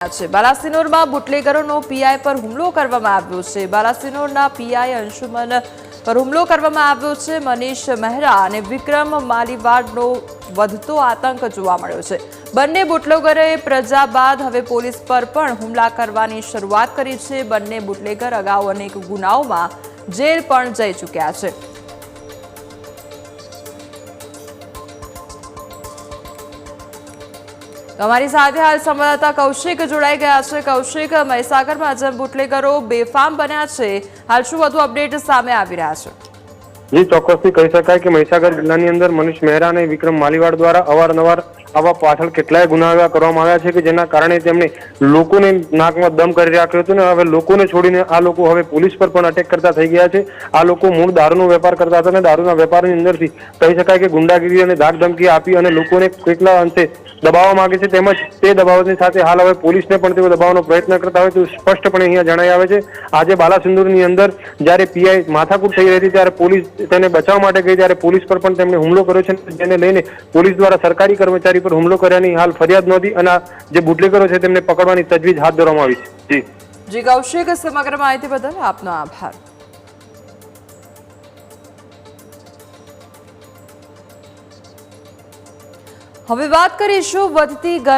છે. બાલાસિનોરમાં બુટલેગરોનો પીઆઈ પર હુમલો કરવામાં આવ્યો છે. બાલાસિનોરના પીઆઈ અંશુમન પર હુમલો કરવામાં આવ્યો છે. મનીષ મહેરા અને વિક્રમ માલીવાડનો વધતો આતંક જોવા મળ્યો છે. બંને બુટલેગરોએ પ્રજા બાદ હવે પોલીસ પર પણ હુમલા કરવાની શરૂઆત કરી છે. બંને બુટલેગર અગાઉ અનેક ગુનાઓમાં જેલ પણ જઈ ચૂક્યા છે. તમારી સાથે હાલ સંવાદદાતા કૌશિક જોડાઈ ગયા છે. કૌશિક, મહીસાગરમાં જેમ બુટલેગરો બેફામ બન્યા છે, હાલ શું વધુ અપડેટ સામે આવી રહ્યા છે? જી, ચોક્કસથી કહી શકાય કે મહીસાગર જિલ્લાની અંદર મનીષ મહેરા અને વિક્રમ માલીવાડ દ્વારા અવારનવાર આવા પાછળ કેટલાય ગુના કરવામાં આવ્યા છે કે જેના કારણે તેમણે લોકોને નાકમાં દમ કરી રાખ્યો હતો ને હવે લોકોને છોડીને આ લોકો હવે પોલીસ પર પણ અટેક કરતા થઈ ગયા છે. આ લોકો મૂળ દારૂનો વેપાર કરતા હતા અને દારૂના વેપારની અંદરથી કહી શકાય કે ગુંડાગીરી અને ધાક આપી અને લોકોને કેટલા અંશે દબાવવા માંગે છે તેમજ તે દબાવની સાથે હાલ હવે પોલીસને પણ તેઓ દબાવવાનો પ્રયત્ન કરતા હોય તેવું સ્પષ્ટપણે અહીંયા જણાઈ આવે છે. આજે બાલાસિંદુરની અંદર જ્યારે પીઆઈ માથાકૂટ થઈ રહી હતી ત્યારે પોલીસ તેને બચાવવા માટે ગઈ ત્યારે પોલીસ પર પણ તેમણે હુમલો કર્યો છે. જેને લઈને પોલીસ દ્વારા સરકારી કર્મચારી પર હુમલો કર્યાની હાલ ફરિયાદ નોંધી અને જે બુટલેગરો છે તેમને પકડવાની તજવીજ હાથ ધરવામાં આવી છે. જી. જી, કૌશિક, સમગ્ર માહિતી બદલ આપનો આભાર. હવે વાત કરીશું વધતી